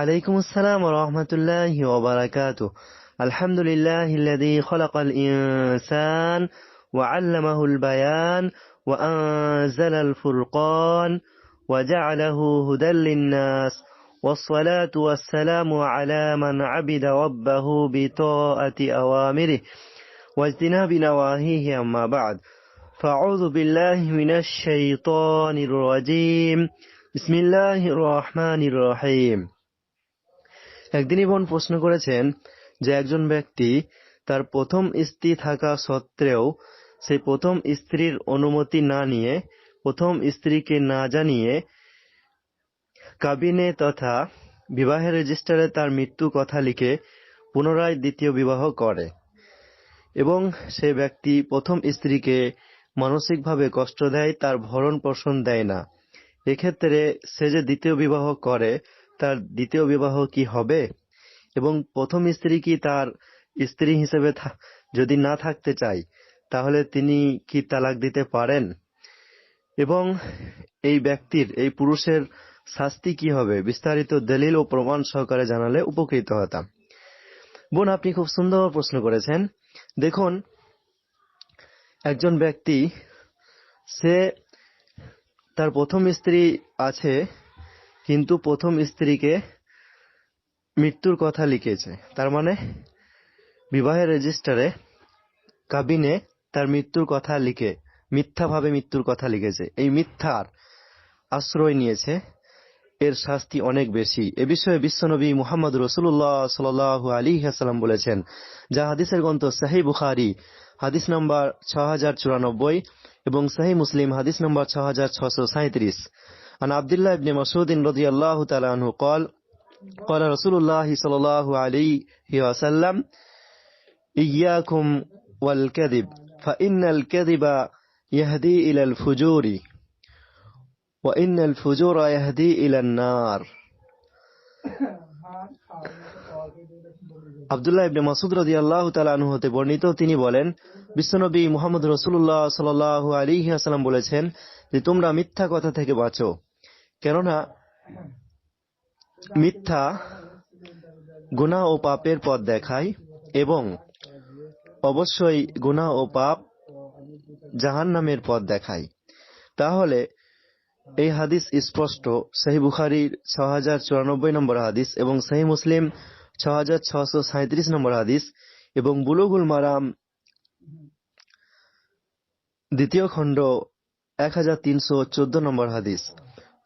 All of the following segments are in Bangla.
وعليكم السلام ورحمة الله وبركاته. الحمد لله الذي خلق الإنسان وعلمه البيان وأنزل الفرقان وجعله هدى للناس. والصلاة والسلام على من عبد ربه بطاعة أوامره واجتناب نواهيه. أما بعد فأعوذ بالله من الشيطان الرجيم. بسم الله الرحمن الرحيم. একদিন বোন প্রশ্ন করেছেন যে একজন ব্যক্তি তার প্রথম স্ত্রী থাকা সত্ত্বেও সেই প্রথম স্ত্রীর অনুমতি না নিয়ে, প্রথম স্ত্রীকে না জানিয়ে কাবিনে তথা বিবাহের রেজিস্টারে তার মৃত্যু কথা লিখে পুনরায় দ্বিতীয় বিবাহ করে এবং সে ব্যক্তি প্রথম স্ত্রীকে মানসিকভাবে কষ্ট দেয়, তার ভরণ পোষণ দেয় না। এক্ষেত্রে সে যে দ্বিতীয় বিবাহ করে তার দ্বিতীয় বিবাহ কি হবে? এবং প্রথম স্ত্রী কি তার স্ত্রী হিসেবে যদি না থাকতে চায় তাহলে তিনি কি তালাক দিতে পারেন? এবং এই ব্যক্তির, এই পুরুষের শাস্তি কি হবে? বিস্তারিত দলিল ও প্রমাণ সহকারে জানালে উপকৃত হতাম। বোন, আপনি খুব সুন্দর প্রশ্ন করেছেন। দেখুন, একজন ব্যক্তি, সে তার প্রথম স্ত্রী আছে কিন্তু প্রথম স্ত্রীকে মৃত্যুর কথা লিখেছে। তার মানে বিবাহের রেজিস্টারে কাবিনে তার মৃত্যুর কথা লিখে, মিথ্যাভাবে মৃত্যুর কথা লিখেছে। এই মিথ্যার আশ্রয় নিয়েছে, এর শাস্তি অনেক বেশি। এ বিষয়ে বিশ্বনবী মুহাম্মদ রসুল্লাহ সাল আলী হাসালাম বলেছেন, যা হাদিসের গ্রন্থ সাহি বুখারি, হাদিস নম্বর ছ চুরানব্বই এবং সাহি মুসলিম, হাদিস নম্বর ছ হাজার ছশো عن عبد الله بن مسعود رضي الله تعالى عنه قال قال رسول الله صلى الله عليه وسلم إياكم والكذب فإن الكذب يهدي إلى الفجور وإن الفجور يهدي إلى النار আবদুল্লাহ ইবনে মাসুদ রাজি আল্লাহ তালু হতে বর্ণিত তিনি বলেন বিশ্বনবী মোহাম্মদ রসুল্লাহ সাল আলী আসালাম বলেছেন যে তোমরা মিথ্যা কথা থেকে বাঁচো কেননা মিথ্যা গুণা ও পাপের পথ দেখায় এবং অবশ্যই গুণা ও পাপ জাহান নামের পথ দেখায়। তাহলে এই হাদিস স্পষ্ট। সাহি বুখারির ছ হাজার চুরানব্বই নম্বর হাদিস এবং সেই মুসলিম ছ হাজার ছশো নম্বর হাদিস এবং বুলুগুল মারাম দ্বিতীয় খণ্ড এক হাজার তিনশো চোদ্দ নম্বর হাদিস।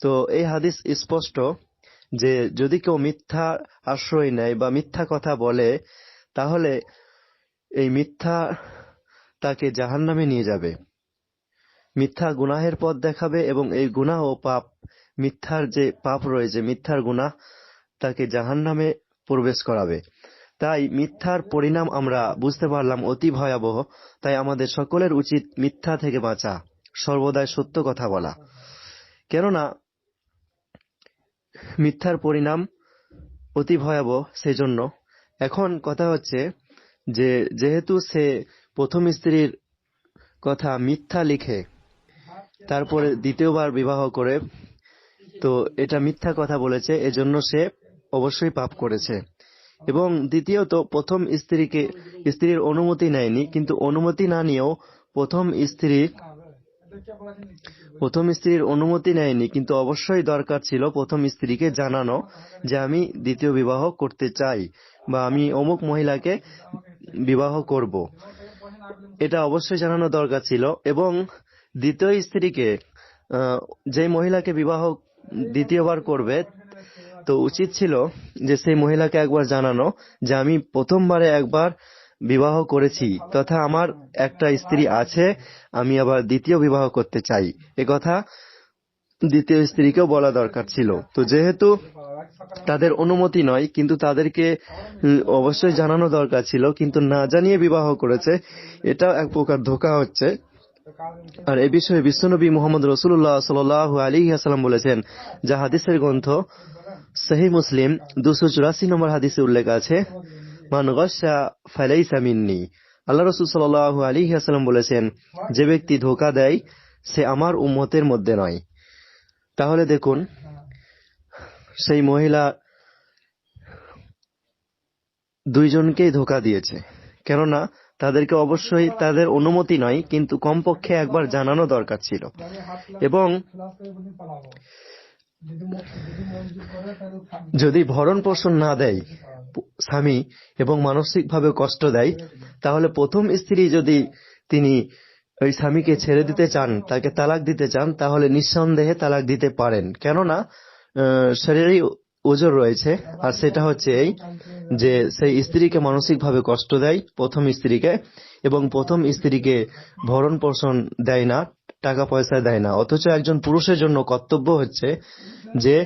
তো এই হাদিস স্পষ্ট যে যদি কেউ মিথ্যা আশ্রয় নেয় বা মিথ্যা কথা বলে, তাহলে এই মিথ্যা তাকে জাহান নামে নিয়ে যাবে। মিথ্যা গুনাহের পথ দেখাবে এবং এই গুনাহ ও পাপ, মিথ্যার যে পাপ রয়েছে, মিথ্যার গুনাহ তাকে জাহান নামে প্রবেশ করাবে। তাই মিথ্যার পরিণাম আমরা বুঝতে পারলাম অতি ভয়াবহ। তাই আমাদের সকলের উচিত মিথ্যা থেকে বাঁচা, সর্বদাই সত্য কথা বলা। কেননা মিথ্যার পরিণাম অতি ভয়াবহ সেজন্য। এখন কথা হচ্ছে যে, যেহেতু সে প্রথম স্ত্রীর কথা মিথ্যা লিখে, তারপরে দ্বিতীয়বার বিবাহ করে, তো এটা মিথ্যা কথা বলেছে, এজন্য সে অবশ্যই পাপ করেছে। এবং দ্বিতীয়ত, প্রথম স্ত্রীকে, স্ত্রীর অনুমতি নেয়নি, কিন্তু অনুমতি না নিয়েও প্রথম স্ত্রীর প্রথম স্ত্রীর অনুমতি নেয়নি, কিন্তু অবশ্যই দরকার ছিল প্রথম স্ত্রীকে জানানো যে আমি দ্বিতীয় বিবাহ করতে চাই বা আমি অমুক মহিলাকে বিবাহ করব। এটা অবশ্যই জানানো দরকার ছিল এবং দ্বিতীয় স্ত্রীকে যে মহিলাকে বিবাহ দ্বিতীয়বার করবে, তো উচিত ছিল যে সেই মহিলাকে একবার জানানো যে আমি প্রথমবারে একবার বিবাহ করেছি, তথা আমার একটা স্ত্রী আছে, আমি আবার দ্বিতীয় বিবাহ করতে চাই। কথা দ্বিতীয় স্ত্রীকেও বলা দরকার ছিল। তো যেহেতু তাদের অনুমতি নয়, কিন্তু তাদেরকে অবশ্যই জানানো দরকার ছিল, কিন্তু না জানিয়ে বিবাহ করেছে, এটাও এক প্রকার ধোকা হচ্ছে। আর এ বিষয়ে বিশ্বনবী মোহাম্মদ রসুল্লাহ সাল আলী আসালাম বলেছেন, যা হাদিসের গ্রন্থ সহি মুসলিম, দুশো চুরাশি নম্বর হাদিসে উল্লেখ আছে মান গসা ফালাইসা মিন্নি। আল্লাহ রসুল সাল আলী আসালাম বলেছেন, যে ব্যক্তি ধোকা দেয়, সে আমার উম্মতের মধ্যে নয়। তাহলে দেখুন, সেই মহিলা দুইজনকেই ধোকা দিয়েছে। কেননা, তাদেরকে অবশ্যই তাদের অনুমতি নয়, কিন্তু কমপক্ষে একবার জানানো দরকার ছিল। এবং যদি ভরণ পোষণ না দেয় স্বামী এবং মানসিকভাবে কষ্ট দেয়, তাহলে প্রথম স্ত্রী যদি তিনি ওই স্বামীকে ছেড়ে দিতে চান, তাকে তালাক দিতে চান, তাহলে নিঃসন্দেহে তালাক দিতে পারেন। কেননা শরীরেই ওজোর রয়েছে, আর সেটা হচ্ছে এই যে সেই স্ত্রীকে মানসিকভাবে কষ্ট দেয় প্রথম স্ত্রীকে, এবং প্রথম স্ত্রীকে ভরণ পোষণ দেয় না, টাকা পয়সা দেয় না। অথচ একজন পুরুষের জন্য কর্তব্য হচ্ছে যে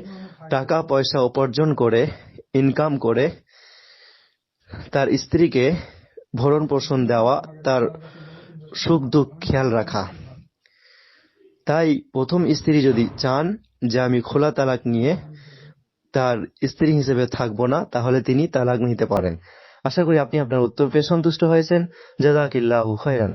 টাকা পয়সা উপার্জন করে ইনকাম করে তার স্ত্রীকে ভরণ পোষণ দেওয়া, তার সুখ দুঃখ খেয়াল রাখা। তাই প্রথম স্ত্রী যদি চান যে আমি খোলা তালাক নিয়ে তার স্ত্রী হিসেবে থাকব না, তাহলে তিনি তালাক নিতে পারেন। আশা করি আপনি আপনার উত্তর পেয়ে সন্তুষ্ট হয়েছেন। জাজাকিল্লাহ খায়রান।